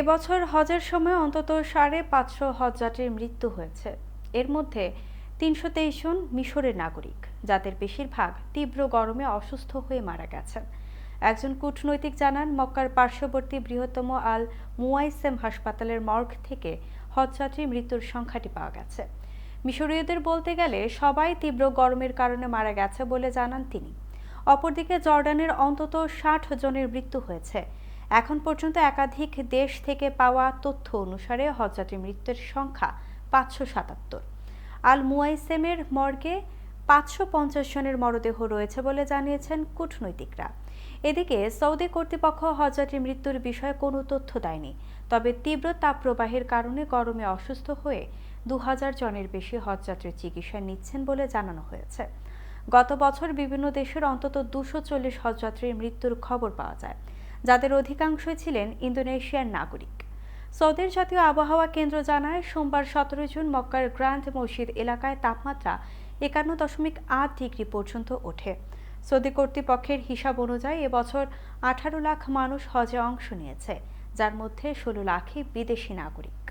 এবছর হজের সময় অন্তত সাড়ে পাঁচশো হজযাত্রীর মৃত্যু হয়েছে। এর মধ্যে তিনশো তেইশ জন মিশরের নাগরিক, যাদের বেশিরভাগ তীব্র গরমে অসুস্থ হয়ে মারা গেছেন। একজন কূটনৈতিক জানান, মক্কার পার্শ্ববর্তী বৃহত্তম আল মুয়াইসেম হাসপাতালের মর্গ থেকে হজযাত্রীর মৃত্যুর সংখ্যাটি পাওয়া গেছে। মিশরীয়দের বলতে গেলে সবাই তীব্র গরমের কারণে মারা গেছে বলে জানান তিনি। অপরদিকে জর্ডানের অন্তত ষাট জনের মৃত্যু হয়েছে। এখন পর্যন্ত একাধিক দেশ থেকে পাওয়া তথ্য অনুসারে হজযাত্রী মৃত্যুর সংখ্যা পাঁচশো সাতাত্তর। আল মুয়াইসেমের মর্গে পাঁচশো পঞ্চাশ জনের মরদেহ রয়েছে বলে জানিয়েছেন কূটনৈতিকরা। এদিকে সৌদি কর্তৃপক্ষ হজযাত্রী মৃত্যুর বিষয়ে কোনো তথ্য দেয়নি, তবে তীব্র তাপপ্রবাহের কারণে গরমে অসুস্থ হয়ে দু হাজার জনের বেশি হজযাত্রীর চিকিৎসা নিচ্ছেন বলে জানানো হয়েছে। গত বছর বিভিন্ন দেশের অন্তত দুশো চল্লিশ হজযাত্রীর মৃত্যুর খবর পাওয়া যায়। যাদের অধিকাংশই ছিলেন ইন্দোনেশিয়ার নাগরিক। সৌদির জাতীয় আবহাওয়া কেন্দ্র জানায়, সোমবার সতেরো জুন মক্কার গ্র্যান্ড মসজিদ এলাকায় তাপমাত্রা একান্ন দশমিক আট ডিগ্রি পর্যন্ত ওঠে। সৌদি কর্তৃপক্ষের হিসাব অনুযায়ী এবছর আঠারো লাখ মানুষ হজে অংশ নিয়েছে, যার মধ্যে ষোলো লাখই বিদেশি নাগরিক।